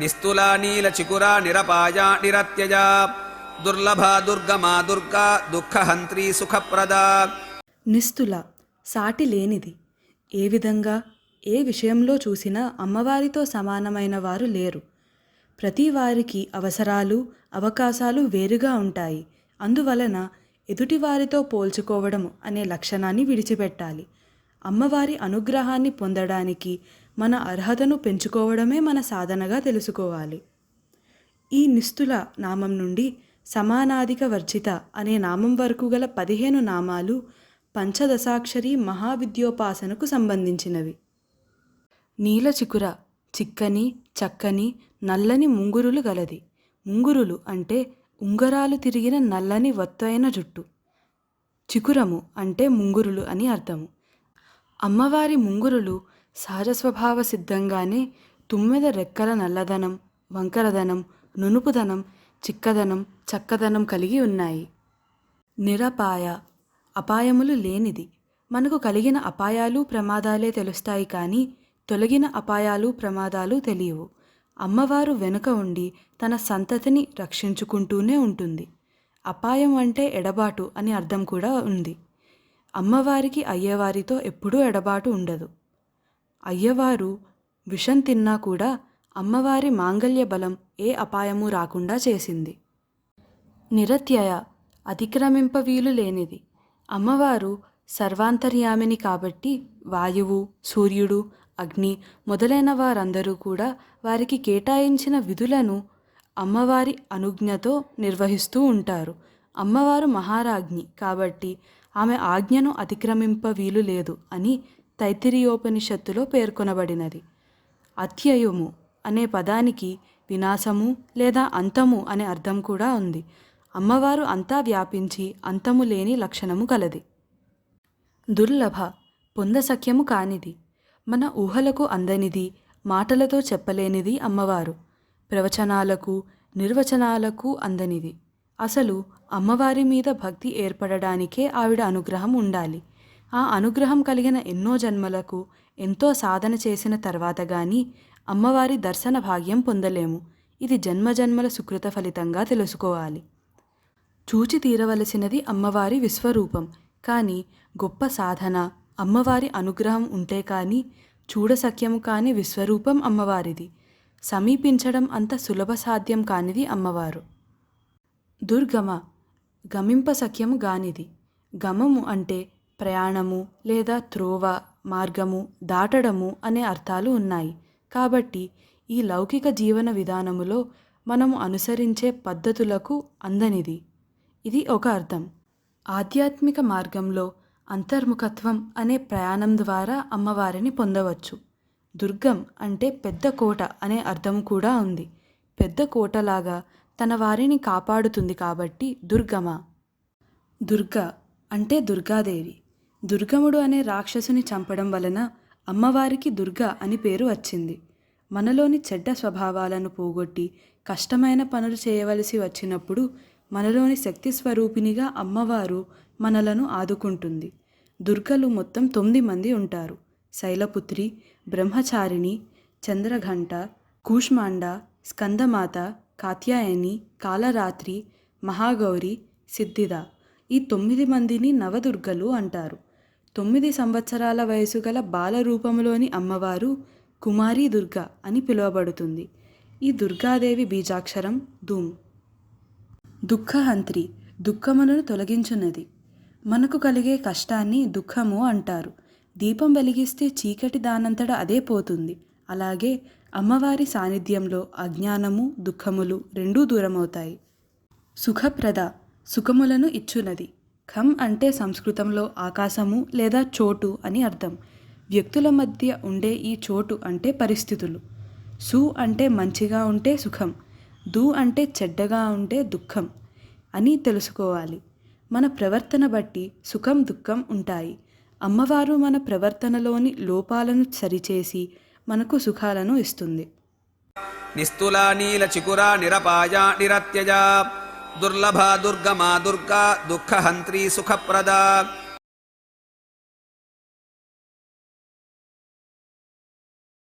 నిస్తులా నీల చికురా నిరపాయా నిరత్యజా దుర్లభా దుర్గమా దుర్గా దుఃఖహంత్రీ సుఖప్రదా. నిస్తుల సాటి లేనిది. ఏ విధంగా ఏ విషయంలో చూసినా అమ్మవారితో సమానమైన వారు లేరు. ప్రతి వారికి అవసరాలు అవకాశాలు వేరుగా ఉంటాయి. అందువలన ఎదుటివారితో పోల్చుకోవడం అనే లక్షణాన్ని విడిచిపెట్టాలి. అమ్మవారి అనుగ్రహాన్ని పొందడానికి మన అర్హతను పెంచుకోవడమే మన సాధనగా తెలుసుకోవాలి. ఈ నిస్తుల నామం నుండి సమానాధిక వర్జిత అనే నామం వరకు గల పదిహేను నామాలు పంచదశాక్షరి మహావిద్యోపాసనకు సంబంధించినవి. నీలచికుర చిక్కని చక్కని నల్లని ముంగురులు గలది. ముంగురులు అంటే ఉంగరాలు తిరిగిన నల్లని వత్తైన జుట్టు. చికురము అంటే ముంగురులు అని అర్థము. అమ్మవారి ముంగురులు సహజ స్వభావ సిద్ధంగానే తుమ్మెద రెక్కల నల్లదనం వంకరదనం నునుపుదనం చిక్కదనం చక్కదనం కలిగి ఉన్నాయి. నిరపాయ అపాయములు లేనిది. మనకు కలిగిన అపాయాలు ప్రమాదాలే తెలుస్తాయి కానీ తొలగిన అపాయాలు ప్రమాదాలు తెలియవు. అమ్మవారు వెనుక ఉండి తన సంతతిని రక్షించుకుంటూనే ఉంటుంది. అపాయం అంటే ఎడబాటు అని అర్థం కూడా ఉంది. అమ్మవారికి అయ్యవారితో ఎప్పుడూ ఎడబాటు ఉండదు. అయ్యవారు విషం తిన్నా కూడా అమ్మవారి మాంగల్య బలం ఏ అపాయము రాకుండా చేసింది. నిరత్యయ అతిక్రమింప వీలు లేనిది. అమ్మవారు సర్వాంతర్యామిని కాబట్టి వాయువు సూర్యుడు అగ్ని మొదలైన వారందరూ కూడా వారికి కేటాయించిన విధులను అమ్మవారి అనుజ్ఞతో నిర్వహిస్తూ ఉంటారు. అమ్మవారు మహారాజ్ఞి కాబట్టి ఆమె ఆజ్ఞను అతిక్రమింప వీలు లేదు అని తైత్తిరీయోపనిషత్తులో పేర్కొనబడినది. అత్యయము అనే పదానికి వినాశము లేదా అంతము అనే అర్థం కూడా ఉంది. అమ్మవారు అంతా వ్యాపించి అంతము లేని లక్షణము కలది దుర్లభ పొందసఖ్యము కానిది. మన ఊహలకు అందనిది మాటలతో చెప్పలేనిది అమ్మవారు. ప్రవచనాలకు నిర్వచనాలకు అందనిది. అసలు అమ్మవారి మీద భక్తి ఏర్పడడానికే ఆవిడ అనుగ్రహం ఉండాలి. ఆ అనుగ్రహం కలిగిన ఎన్నో జన్మలకు ఎంతో సాధన చేసిన తర్వాత గాని అమ్మవారి దర్శన భాగ్యం పొందలేము. ఇది జన్మజన్మల సుకృత ఫలితంగా తెలుసుకోవాలి. చూచి తీరవలసినది అమ్మవారి విశ్వరూపం. కానీ గొప్ప సాధన అమ్మవారి అనుగ్రహం ఉంటే కానీ చూడసఖ్యము కాని విశ్వరూపం అమ్మవారిది. సమీపించడం అంత సులభ సాధ్యం కానిది అమ్మవారు. దుర్గమ గమింప సఖ్యము గానిది. గమము అంటే ప్రయాణము లేదా త్రోవ మార్గము దాటడము అనే అర్థాలు ఉన్నాయి. కాబట్టి ఈ లౌకిక జీవన విధానములో మనము అనుసరించే పద్ధతులకు అందనిది. ఇది ఒక అర్థం. ఆధ్యాత్మిక మార్గంలో అంతర్ముఖత్వం అనే ప్రయాణం ద్వారా అమ్మవారిని పొందవచ్చు. దుర్గం అంటే పెద్ద కోట అనే అర్థం కూడా ఉంది. పెద్ద కోటలాగా తన వారిని కాపాడుతుంది కాబట్టి దుర్గమ. దుర్గ అంటే దుర్గాదేవి. దుర్గముడు అనే రాక్షసుని చంపడం వలన అమ్మవారికి దుర్గ అని పేరు వచ్చింది. మనలోని చెడ్డ స్వభావాలను పోగొట్టి కష్టమైన పనులు చేయవలసి వచ్చినప్పుడు మనలోని శక్తి స్వరూపినిగా అమ్మవారు మనలను ఆదుకుంటుంది. దుర్గలు మొత్తం తొమ్మిది మంది ఉంటారు. శైలపుత్రి బ్రహ్మచారిణి చంద్రఘంట కూష్మాండ స్కందమాత కాత్యాయని కాలరాత్రి మహాగౌరి సిద్ధిద ఈ తొమ్మిది మందిని నవదుర్గలు అంటారు. తొమ్మిది సంవత్సరాల వయసు గల బాల రూపంలోని అమ్మవారు కుమారి దుర్గ అని పిలువబడుతుంది. ఈ దుర్గాదేవి బీజాక్షరం ధూమ్. దుఃఖహంత్రి దుఃఖములను తొలగించున్నది. మనకు కలిగే కష్టాన్ని దుఃఖము అంటారు. దీపం వెలిగిస్తే చీకటి దానంతట అదే పోతుంది. అలాగే అమ్మవారి సాన్నిధ్యంలో అజ్ఞానము దుఃఖములు రెండూ దూరమవుతాయి. సుఖప్రద సుఖములను ఇచ్చునది. ఖం అంటే సంస్కృతంలో ఆకాశము లేదా చోటు అని అర్థం. వ్యక్తుల మధ్య ఉండే ఈ చోటు అంటే పరిస్థితులు. సు అంటే మంచిగా ఉంటే సుఖం. దు అంటే చెడ్డగా ఉంటే దుఃఖం అని తెలుసుకోవాలి. మన ప్రవర్తన బట్టి సుఖం దుఃఖం ఉంటాయి. అమ్మవారు మన ప్రవర్తనలోని లోపాలను సరిచేసి మనకు సుఖాలను ఇస్తుంది. నిస్తులా నీల చికురా నిరపాయా నిరత్యజ. దుర్లభా దుర్గమా దుర్గా దుఃఖహంత్రీ సుఖప్రదా.